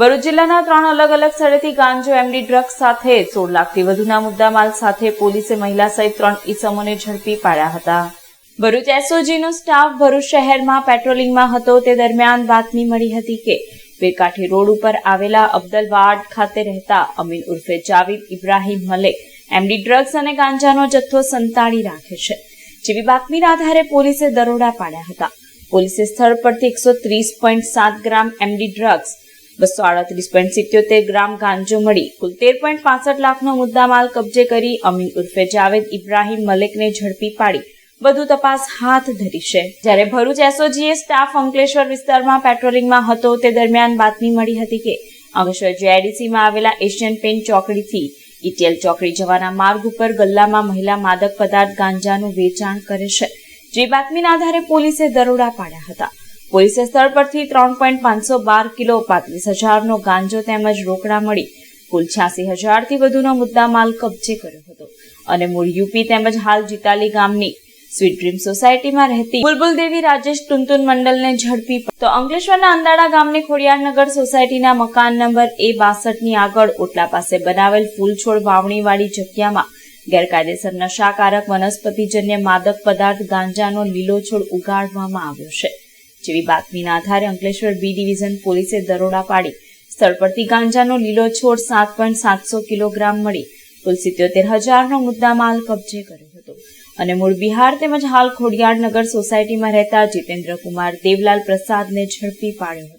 ભરૂચ જિલ્લાના ત્રણ અલગ અલગ સ્થળેથી ગાંજો, એમડી ડ્રગ્સ સાથે સોળ લાખથી વધુના મુદ્દામાલ સાથે પોલીસે મહિલા સહિત ત્રણ ઇસમોને ઝડપી પાડ્યા હતા. ભરૂચ એસઓજીનો સ્ટાફ ભરૂચ શહેરમાં પેટ્રોલિંગમાં હતો. તે દરમિયાન બાતમી મળી હતી કે બેકાઠી રોડ ઉપર આવેલા અબ્દલવાડ ખાતે રહેતા અમીન ઉર્ફે જાવિદ ઇબ્રાહિમ મલેક એમડી ડ્રગ્સ અને ગાંજાનો જથ્થો સંતાડી રાખે છે. જેવી બાતમીના આધારે પોલીસે દરોડા પાડ્યા હતા. પોલીસે સ્થળ પરથી એકસો ત્રીસ પોઈન્ટ સાત ગ્રામ એમડી ડ્રગ્સ બસો આડત્રીસ પોઈન્ટ સિત્યોતેર ગ્રામ ગાંજો મળી. કુલ તેર પોઈન્ટ પાસઠ લાખનો મુદ્દામાલ કબજે કરી અમીન ઉર્ફે જાવેદ ઇબ્રાહિમ મલેકને ઝડપી પાડી. વધુ તપાસ હાથ ધરી છે. જ્યારે ભરૂચ એસઓજીએ સ્ટાફ અંકલેશ્વર વિસ્તારમાં પેટ્રોલિંગમાં હતો, તે દરમિયાન બાતમી મળી હતી કે અંકલેશ્વર જેઆઈડીસીમાં આવેલા એશિયન પેન્ટ ચોકડીથી ઇટીએલ ચોકડી જવાના માર્ગ ઉપર ગલ્લામાં મહિલા માદક પદાર્થ ગાંજાનું વેચાણ કરે છે. જે બાતમીના આધારે પોલીસે દરોડા પાડ્યા હતા. પોલીસે સ્થળ પરથી ત્રણ પોઈન્ટ પાંચસો બાર કિલો પાંત્રીસ હજારનો ગાંજો તેમજ રોકડા મળી. કુલ છ્યાસી હજારથી વધુનો મુદ્દામાલ કબજે કર્યો હતો અને મૂળ યુપી તેમજ હાલ જીતાલી ગામની સ્વીટ ડ્રીમ સોસાયટીમાં રહેતી બુલબુલ દેવી રાજેશ ટુનટુન મંડલને ઝડપી તો અંકલેશ્વરના અંદાડા ગામની ખોડિયારનગર સોસાયટીના મકાન નંબર એ બાસઠની આગળ ઓટલા પાસે બનાવેલ ફૂલ છોડ વાવણીવાળી જગ્યામાં ગેરકાયદેસર નશાકારક વનસ્પતિજન્ય માદક પદાર્થ ગાંજાનો લીલો છોડ ઉગાડવામાં આવ્યો છે. જેવી બાતમીના આધારે અંકલેશ્વર બી ડિવિઝન પોલીસે દરોડા પાડી. સ્થળ પરથી ગાંજાનો લીલો છોડ સાત પોઈન્ટ સાતસો કિલોગ્રામ મળી. કુલ સિત્યોતેર હજારનો મુદ્દામાલ કબજે કર્યો હતો. અને મૂળ બિહાર તેમજ હાલ ખોડિયારનગર સોસાયટીમાં રહેતા જીતેન્દ્ર કુમાર દેવલાલ પ્રસાદને ઝડપી પાડ્યો હતો.